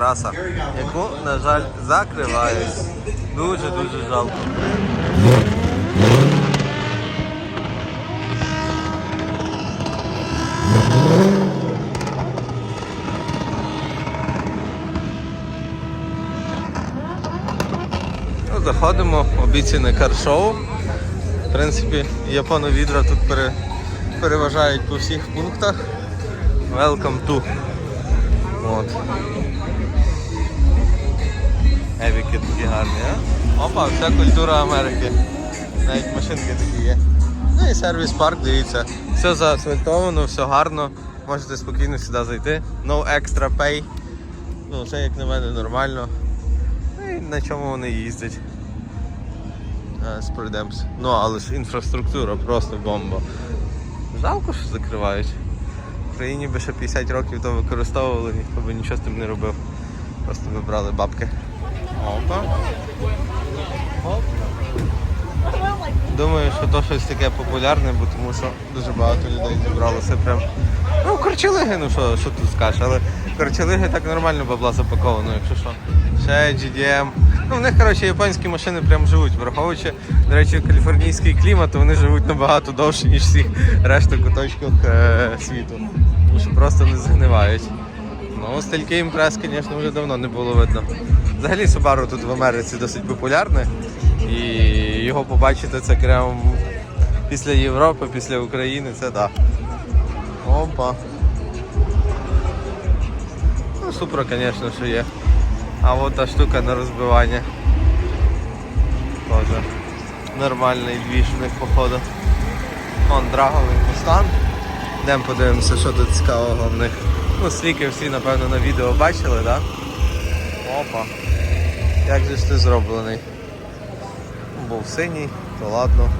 траса, яку, на жаль, закривають. Дуже-дуже жалко. Ну, заходимо, обіцяне каршоу. В принципі, японовідра тут пере, переважають по всіх пунктах. Welcome to. От. Евіки такі гарні, а? Опа, вся культура Америки. Навіть машинки такі є. Ну і сервіс парк, дивіться. Все заасфальтовано, все гарно. Можете спокійно сюди зайти. No extra pay. Ну, це як на мене нормально. Ну і на чому вони їздять. Спридемс. Ну, але ж інфраструктура просто бомба. Жалко, що закривають. В Україні би ще 50 років то використовували, ніхто би нічого з тим не робив. Просто би брали бабки. Опа. Оп. Думаю, що то щось таке популярне, бо тому що дуже багато людей зібралося прям. Ну, корчелиги, ну що, що тут скажеш, але корчелиги так нормально бабла запаковано, якщо що. Ще GDM. Ну, в них, коротше, японські машини прям живуть, враховуючи, до речі, каліфорнійський клімат, вони живуть набагато довше, ніж всіх решта куточків е- світу. Тому що просто не згнивають. Ну, стільки імпрес, звісно, вже давно не було видно. Взагалі Subaru тут в Америці досить популярне. І його побачити це прям після Європи, після України, це так. Да. Опа. Ну, Супра, звісно, що є. А от та штука на розбивання. Тоже нормальний двіж в них походу. Вон драговий мустан. Йдемо подивимося, що тут цікавого в них. Ну, сліки всі, напевно, на відео бачили, так? Да? Опа. Як же ж ти зроблений? Був синій, то ладно.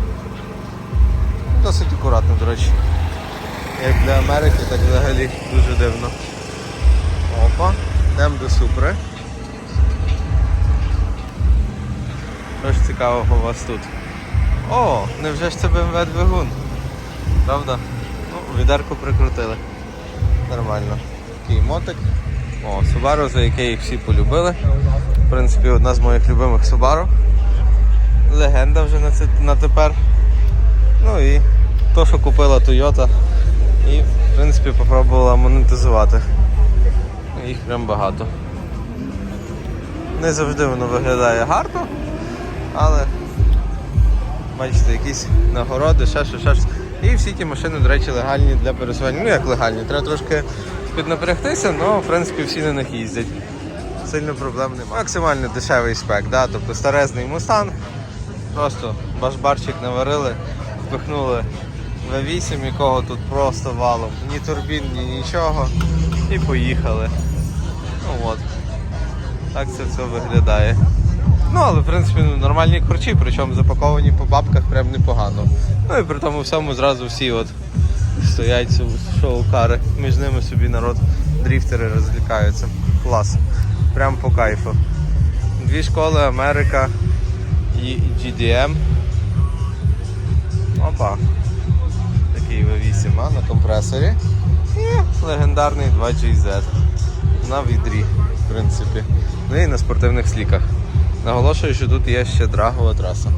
Досить акуратно, до речі. Як для Америки, так взагалі дуже дивно. Опа, йдемо до Супри. Що ж цікавого у вас тут? О, невже ж це BMW двигун? Правда? Ну, відерку прикрутили. Нормально. Такий мотик. О, Subaru, за яке їх всі полюбили. В принципі, одна з моїх любимих Subaru. Легенда вже на, це, на тепер. Ну і то, що купила Toyota. І, в принципі, попробувала монетизувати. Їх прям багато. Не завжди воно виглядає гарно, але бачите, якісь нагороди, ще ще щось. І всі ті машини, до речі, легальні для пересування. Ну як легальні, треба трошки піднапрягтися, але в принципі всі на них їздять. Сильно проблем немає. Максимально дешевий спек, да? тобто старезний мустанг. Просто башбарчик наварили, впихнули V8, якого тут просто валом. Ні турбін, ні нічого. І поїхали. Ну от. Так це все виглядає. Ну, але в принципі ну, нормальні корчі, причому запаковані по бабках прям непогано. Ну і при тому всьому зразу всі от стоять шоу-кари. Між ними собі народ дріфтери розлікаються. Клас. Прям по кайфу. Дві школи Америка і GDM. Опа. Такий V8 а, на компресорі. І легендарний 2GZ. На відрі, в принципі. Ну і на спортивних сліках. Наголошую, що тут є ще драгова траса.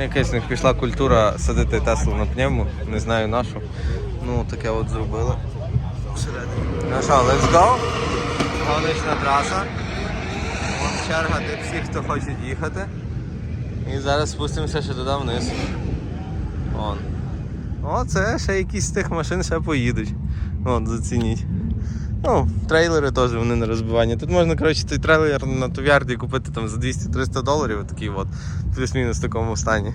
Якась в них пішла культура садити Теслу на пневму, не знаю нашу. Ну таке от зробили. Ну що, let's go. Гоночна траса. Вон черга для всіх, хто хоче їхати. І зараз спустимося ще туди вниз. Вон. О, це ще якісь з тих машин ще поїдуть. От, зацініть. Ну, трейлери теж вони на розбивання. Тут можна, коротше, цей трейлер на товярді купити там за 200-300 доларів, такий от, плюс-мінус в такому стані.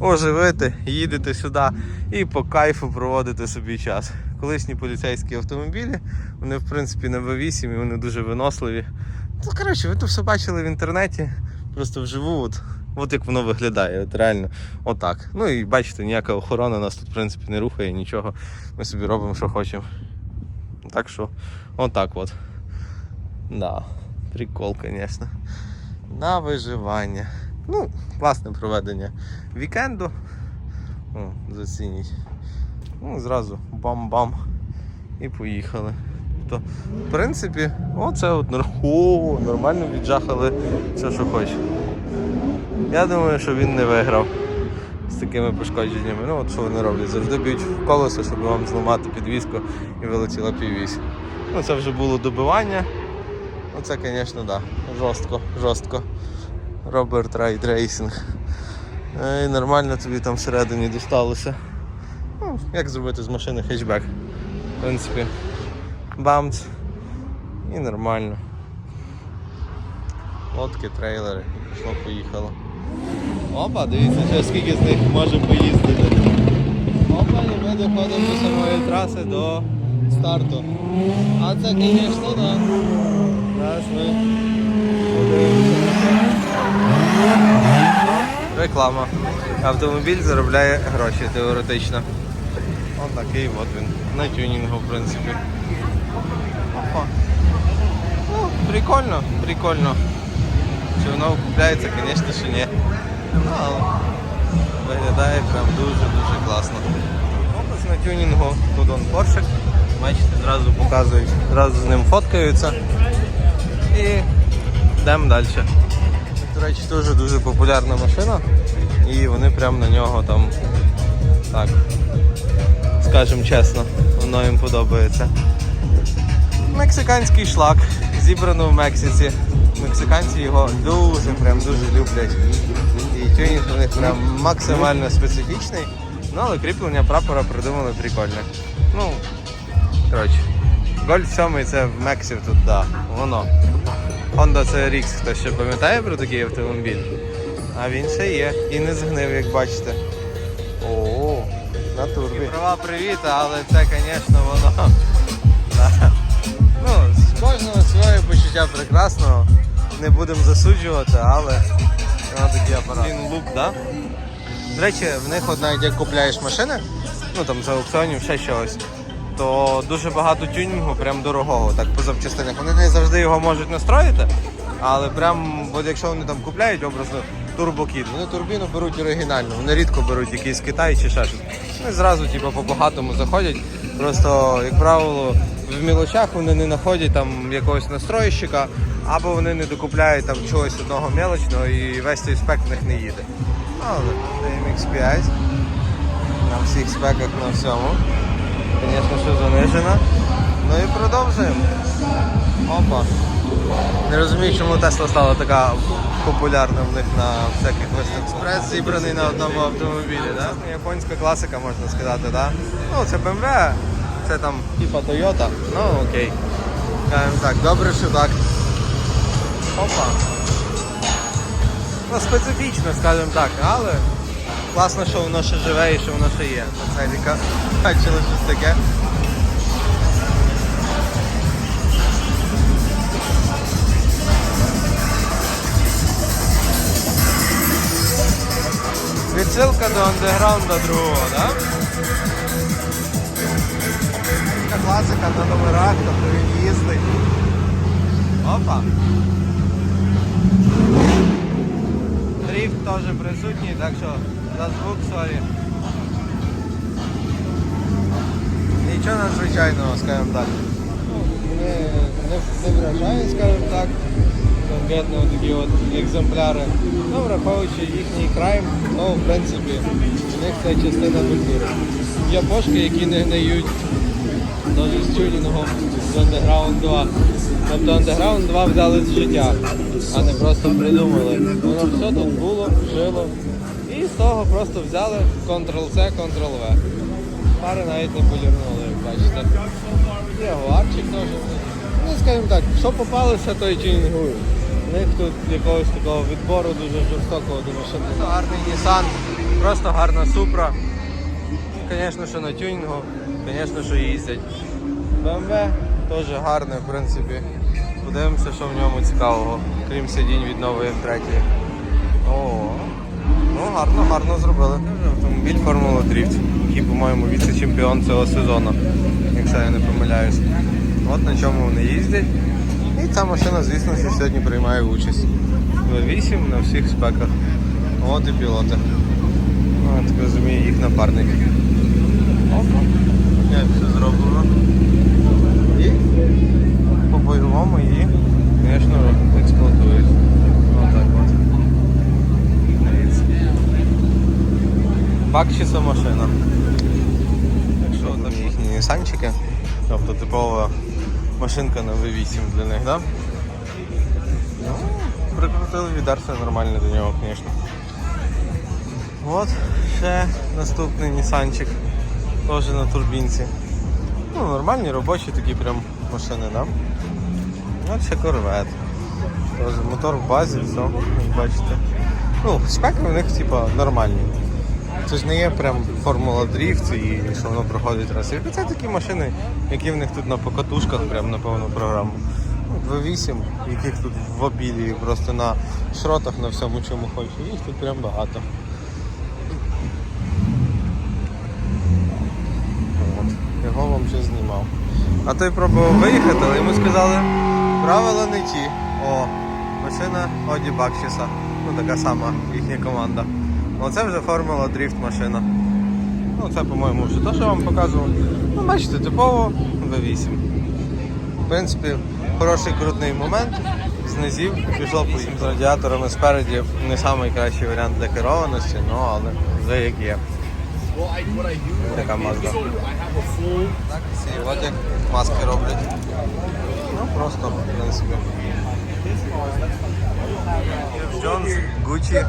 Оживити, їдете сюди і по кайфу проводите собі час. Колишні поліцейські автомобілі, вони в принципі на V8 і вони дуже виносливі. Ну, коротше, ви то все бачили в інтернеті, просто вживу, от, от як воно виглядає, от реально отак. Ну і бачите, ніяка охорона нас тут в принципі не рухає, нічого. Ми собі робимо, що хочемо. Так що, отак от. Да, прикол, звісно. На виживання. Ну, класне проведення вікенду. О, зацініть. Ну, зразу бам-бам. І поїхали. Тобто, в принципі, оце от О, нормально віджахали все, що хоче. Я думаю, що він не виграв з такими пошкодженнями. Ну, от що вони роблять? Завжди б'ють в колесо, щоб вам зламати підвіску і вилетіла піввісь. Ну, це вже було добивання. Ну, це, звісно, да. Жорстко, жорстко. Роберт Райд Рейсинг. І нормально тобі там всередині дісталося. Ну, як зробити з машини хетчбек. В принципі, бамц. І нормально. Лодки, трейлери, пішло, поїхало. Опа, дивіться, ще скільки з них може поїздити. Опа, і ми доходимо до самої траси до старту. А це, звісно, да. Зараз ми подивимося. Реклама. Автомобіль заробляє гроші теоретично. Ось такий от він. На тюнінгу, в принципі. Опа. Ну, прикольно, прикольно. Чи воно купляється, звісно, що ні. Ну, але виглядає прям дуже-дуже класно. Опис на тюнінгу, тут он поршик. Бачите, зразу показують, зразу з ним фоткаються. І йдемо далі. До речі, теж дуже популярна машина. І вони прям на нього там так, скажемо чесно, воно їм подобається. Мексиканський шлак, зібрано в Мексиці. Мексиканці його дуже, прям дуже люблять. І тюнінг у них прям максимально специфічний. Ну, але кріплення прапора придумали прикольне. Ну, коротше, Гольф 7 це в Мексі тут, да, воно. Honda CRX, хто ще пам'ятає про такий автомобіль? А він ще є. І не згнив, як бачите. О, на турбі. Права привіт, але це, звісно, воно. Да. Ну, з кожного своє почуття прекрасного. Не будемо засуджувати, але воно такий апарат. Він лук, да? До речі, в них от навіть як купляєш машини, ну там за аукціонів ще щось, то дуже багато тюнінгу, прям дорогого, так по запчастинах. Вони не завжди його можуть настроїти, але прям, от якщо вони там купляють образно турбокіт, вони турбіну беруть оригінальну, вони рідко беруть якийсь Китай чи ще щось. Вони зразу типу, по багатому заходять. Просто, як правило, в мілочах вони не знаходять там якогось настройщика, або вони не докупляють там чогось одного мелочного і весь цей спек в них не їде. Але MX5 на всіх спеках на всьому. Звісно, що занижена. Ну і продовжуємо. Опа. Не розумію, чому Тесла стала така популярна в них на всяких. Експрес зібраний на одному автомобілі, да? Японська класика, можна сказати, да? Ну, це BMW, це там типа Toyota, ну окей. Кажемо так, добре, що так. Опа. Ну, специфічно, скажімо так, але класно, що воно ще живе і що воно ще є. Це Еліка бачили щось таке. Відсилка до андеграунда другого, да? Така класика на номерах, тобто він їздить. Опа. Дріфт теж присутній, так що за звук, сорі. Нічого надзвичайного, скажімо так. Не, не, не вражає, скажімо так. Конкретно такі от екземпляри. Ну, враховуючи їхній крайм, ну, в принципі, у них це частина культури. Є пошки, які не гниють навіть з тюнінгом з Underground 2. Тобто Underground 2 взяли з життя, а не просто придумали. Воно все тут було, жило. І з того просто взяли Ctrl-C, Ctrl-V. Пари навіть не полірнули, як бачите. Ягуарчик теж. Ну, скажімо так, що попалося, то і тюнінгують. У них тут якогось такого відбору дуже жорстокого до машин. Гарний Nissan, просто гарна супра. Звісно, що на тюнінгу, звісно, що їздять. BMW теж гарне, в принципі. Подивимося, що в ньому цікавого, крім сидінь від нової М3. О, Ну гарно, гарно зробили. Автомобіль Формула Дріфт, який, по-моєму, віце-чемпіон цього сезону, якщо я не помиляюсь. От на чому вони їздять. І ця машина, звісно, сьогодні приймає участь. В8 на всіх спеках. От і пілоти. Ну, я так розумію, їх напарник. Опа. Як все зроблено. І по бойовому її, звісно, експлуатують. Бакшіса машина. Так що їхні нісанчики. Тобто типова машинка на V8 для них, да? Ну, прикрутили відерце нормально до нього, звісно. От ще наступний нісанчик. Теж на турбінці. Ну, нормальні робочі такі прям машини, да? От ще корвет. Теж мотор в базі, все, як бачите. Ну, спеки у них типа нормальні. Це ж не є прям формула дріфт і що воно проходить раз. Це такі машини, які в них тут на покатушках, прям на повну програму. Ну, V8, яких тут в обілі, просто на шротах, на всьому чому хоче. Їх тут прям багато. От. Його вам вже знімав. А той пробував виїхати, але йому сказали, правила не ті. О, машина Оді Бакшіса. Ну така сама їхня команда. Оце вже формула дріфт машина. Ну це, по-моєму, вже те, що я вам показував. Ну, бачите, типово V8. В принципі, хороший крутний момент. Знизів пішло по з радіаторами спереді. Не найкращий варіант для керованості, ну але вже як є. Така мазда. Так, всі от як маски роблять. Ну просто, в принципі. Джонс, Гуччі.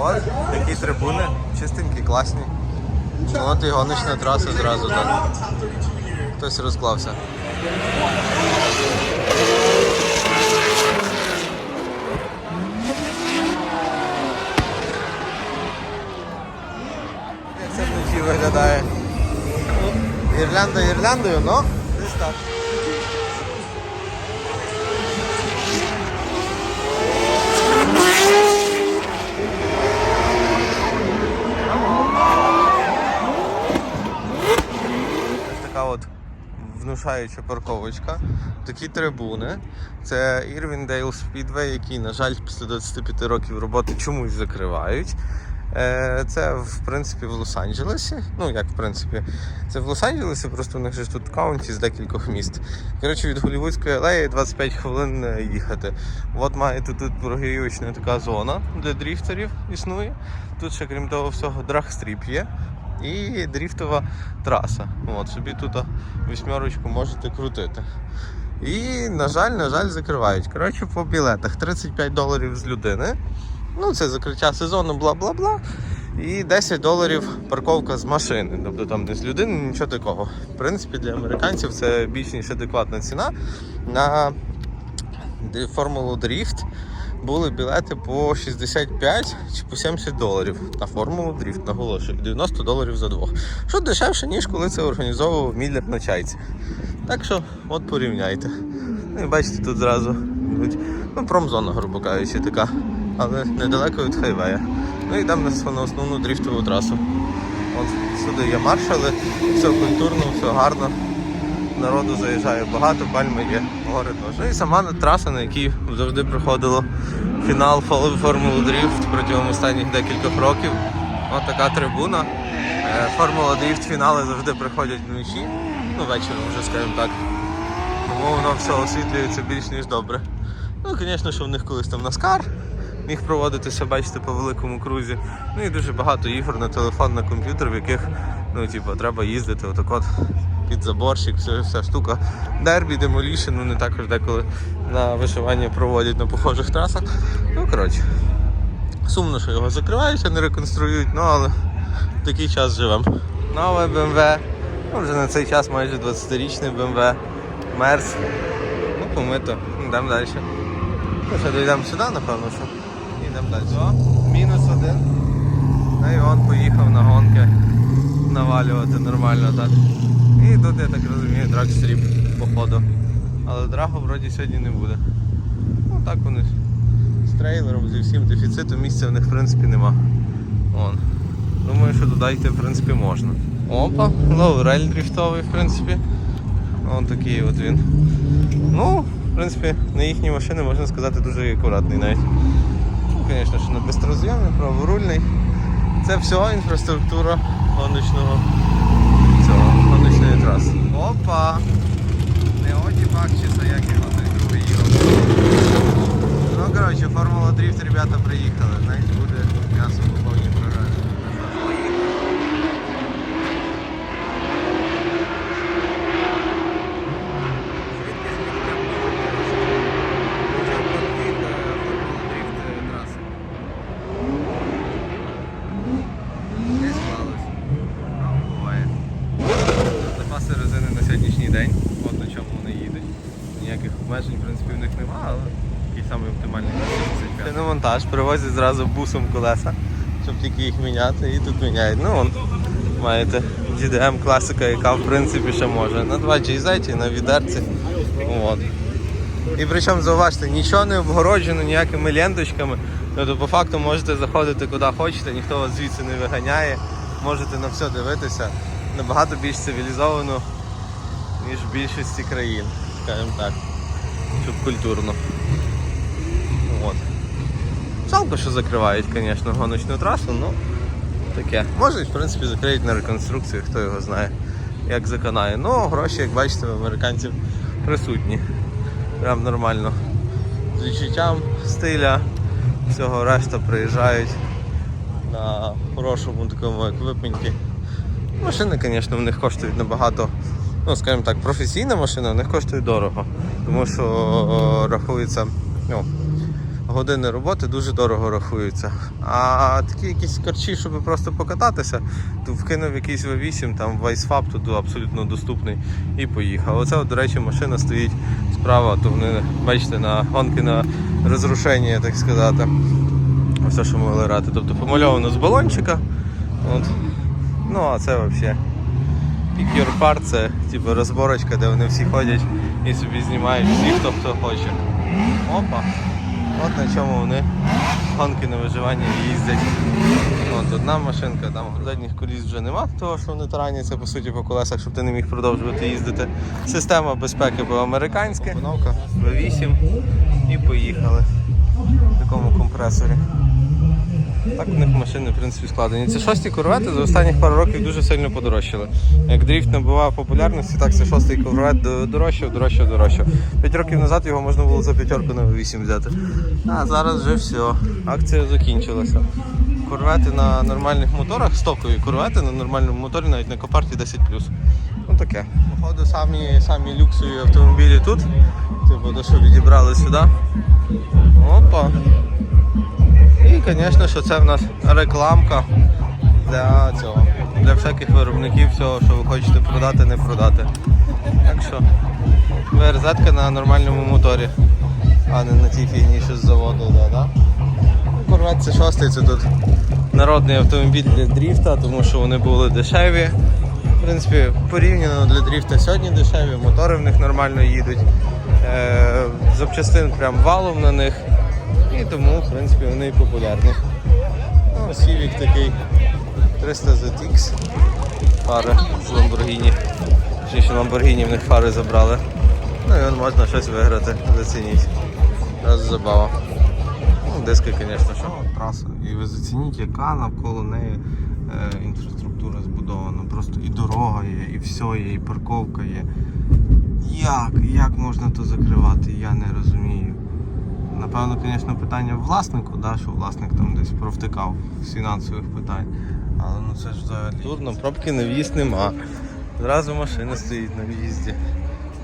От, такі трибуни, чистенькі, класні. От і гоночна траса зразу так. Хтось розклався. Як це виглядає? Гірлянда гірляндою, ну, десь так. Ось така от внушаюча парковочка, такі трибуни. Це Ірвіндейл Спідвей, який, на жаль, після 25 років роботи чомусь закривають. Е, Це в принципі в Лос-Анджелесі. Ну як в принципі, це в Лос-Анджелесі, просто у них же тут каунті з декількох міст. Коротше, від Голівудської алеї 25 хвилин е, їхати. От маєте тут прогрівочна така зона для дріфтерів існує. Тут ще крім того всього драгстріп є і дріфтова траса. От, собі тут вісьмерочку можете крутити. І, на жаль, на жаль, закривають. Коротше, по білетах 35 доларів з людини. Ну, це закриття сезону, бла-бла-бла. І 10 доларів парковка з машини. Тобто там не з людини, нічого такого. В принципі, для американців це більш ніж адекватна ціна. На формулу дріфт були білети по 65 чи по 70 доларів на формулу дріфт, наголошую, 90 доларів за двох. Що дешевше, ніж коли це організовував Міллер на чайці. Так що, от порівняйте. Ну і бачите, тут зразу ну, промзона, грубо кажучи, така, але недалеко від хайвея. Ну і йдемо на основну дріфтову трасу. От сюди є маршали, все культурно, все гарно. Народу заїжджає багато, пальми є, гори. Ну і сама траса, на якій завжди проходило фінал Формули Дріфт протягом останніх декількох років. Ось така трибуна. Е, Формула Дріфт фінали завжди приходять вночі. Ну, вечором вже, скажімо так. Тому воно все освітлюється більш ніж добре. Ну, звісно, що в них колись там Наскар міг проводитися, бачите, по великому крузі. Ну і дуже багато ігор на телефон, на комп'ютер, в яких ну, типу, треба їздити отак от під заборщик, вся, вся штука. Дербі, демолішн, вони також деколи на вишивання проводять на похожих трасах. Ну, коротше, сумно, що його закривають, не реконструюють, ну але в такий час живемо. Нове BMW, ну, вже на цей час майже 20-річний BMW, Мерс. Ну, помито, йдемо далі. Ну, ще дійдемо сюди, напевно, що. І йдемо далі. О, мінус один. Ну і он поїхав на гонки навалювати нормально так. Тут, я так розумію, драгстріп походу. Але драгу вроді сьогодні не буде. Ну так вони з трейлером, зі всім дефіциту місця в них в принципі нема. Вон. Думаю, що туди в принципі можна. Опа, лоурель дрифтовий, в принципі. Вон такий от він. Ну, в принципі, на їхні машини можна сказати дуже акуратний навіть. Ну, звісно, що не безстрозйомний, праворульний. Це все інфраструктура гоночного траси. Опа! Не оді бакчіса, як його той другий. Ну коротше, Формула Дріфт, ребята, приїхали. Знаєте, буде м'ясо по повній програмі. Обмежень, в принципі, в них немає, але такий самий оптимальний 35. Це на монтаж, привозять зразу бусом колеса, щоб тільки їх міняти і тут міняють. Ну, вон, маєте GDM класика, яка в принципі ще може. На 2 GZ, на відерці. От. І причому зауважте, нічого не обгороджено ніякими ленточками. Тобто по факту можете заходити куди хочете, ніхто вас звідси не виганяє, можете на все дивитися набагато більш цивілізовано, ніж в більшості країн, скажімо так, щоб культурно. От. Жалко, що закривають, звісно, гоночну трасу, ну таке. Може, в принципі, закриють на реконструкцію, хто його знає, як законає. Ну, гроші, як бачите, в американців присутні. Прям нормально. З відчуттям стиля, всього решта приїжджають на хорошому такому еквипменті. Машини, звісно, в них коштують набагато, ну, скажімо так, професійна машина, в них коштує дорого. Тому що о, рахується, ну, години роботи дуже дорого рахуються. А такі якісь корчі, щоб просто покататися, то вкинув якийсь V8, там ViceFab тут абсолютно доступний і поїхав. Оце, до речі, машина стоїть справа, то вони, бачите, на гонки на розрушення, так сказати. Все, що могли грати. Тобто помальовано з балончика. От. Ну, а це взагалі. Pick Your Part це типу розборочка, де вони всі ходять і собі знімають всі, хто хто хоче. Опа. От на чому вони гонки на виживання їздять. От одна машинка, там задніх коліс вже нема, того що вони тараняться по суті по колесах, щоб ти не міг продовжувати їздити. Система безпеки була американська, Опановка V8 і поїхали в такому компресорі. Так у них машини в принципі складені. Ці шості корвети за останніх пару років дуже сильно подорожчали. Як дріфт набував популярності, так це шостий корвет дорожчав, дорожчав, дорожчав. П'ять років назад його можна було за п'ятерку на 8 взяти. А зараз вже все. Акція закінчилася. Корвети на нормальних моторах, стокові корвети на нормальному моторі, навіть на копарті 10 Ну таке. Походу самі, самі люксові автомобілі тут. Типу, то, що відібрали сюди. Опа. І, звісно, що це в нас рекламка для цього, для всяких виробників всього, що ви хочете продати, не продати. Так що ВРЗ на нормальному моторі, а не на тій фігні, що з заводу. Да, да? Корвет шостий, це тут народний автомобіль для дріфта, тому що вони були дешеві. В принципі, порівняно для дріфта сьогодні дешеві, мотори в них нормально їдуть. Е, запчастин прям валом на них. І тому, в принципі, вони популярні. Ну, Civic такий 300 ZX. Фари з Lamborghini. Точніше, Lamborghini в них фари забрали. Ну і вон можна щось виграти, зацініть. Раз забава. Ну, диски, звісно, що. Траса. І ви зацініть, яка навколо неї е, інфраструктура збудована. Просто і дорога є, і все є, і парковка є. Як? Як можна то закривати? Я не розумію. Напевно, звісно, питання власнику, да, що власник там десь провтикав з фінансових питань. Але ну це ж взагалі. Турно, пробки на в'їзд нема. Зразу машина стоїть на в'їзді.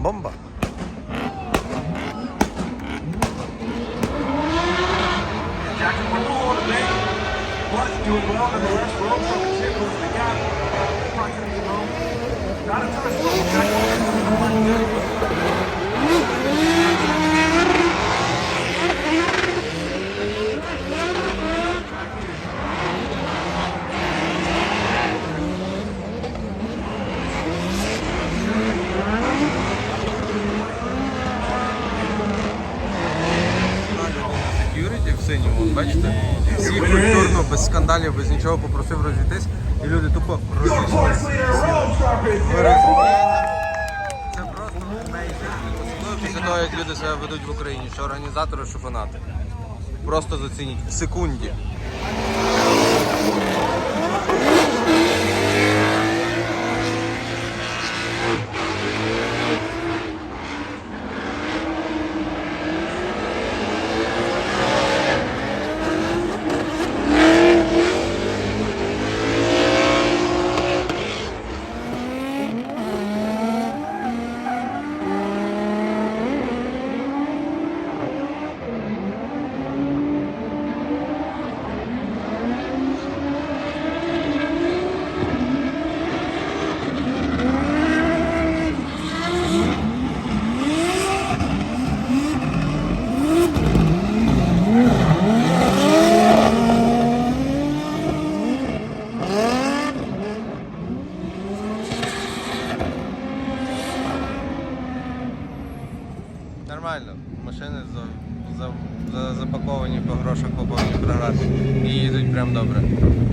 Бомба! Jackson, we're full today. Нічого попросив розійтись, і люди тупо розійшлися. Це просто. Особливо після того, як люди себе ведуть в Україні, що організатори, що фанати. Просто зацініть в секунді.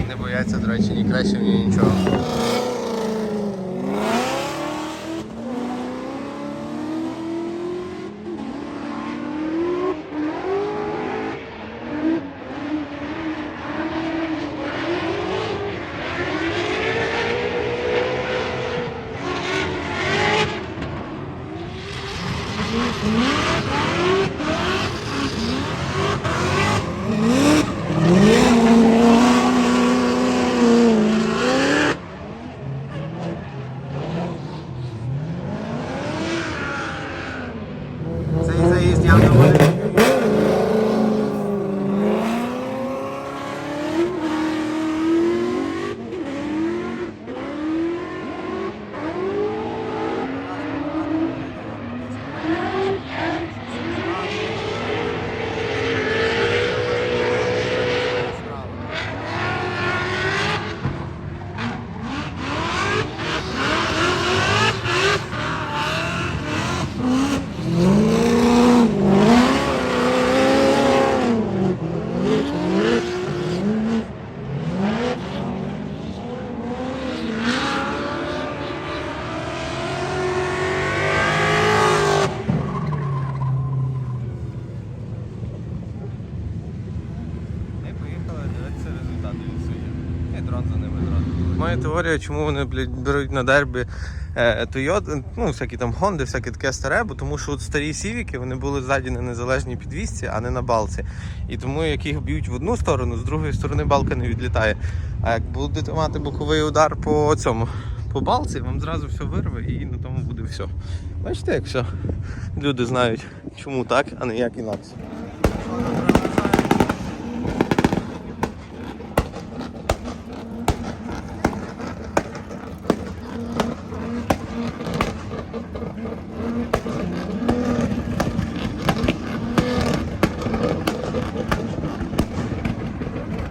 Не бояться, до речі, ні краще, ні нічого. Цей заїзд я думаю. Ми поїхали дивитися результати відсутні. За ними дрон. Моя теорія, чому вони блядь, беруть на дербі е, Toyota, ну, всякі там Honda, всяке таке старе, бо тому що от старі сівіки вони були ззаді на незалежній підвісці, а не на балці. І тому як їх б'ють в одну сторону, з другої сторони балка не відлітає. А як будете мати боковий удар по цьому, по балці, вам зразу все вирве і на тому буде все. Бачите, як все. Люди знають, чому так, а не як інакше.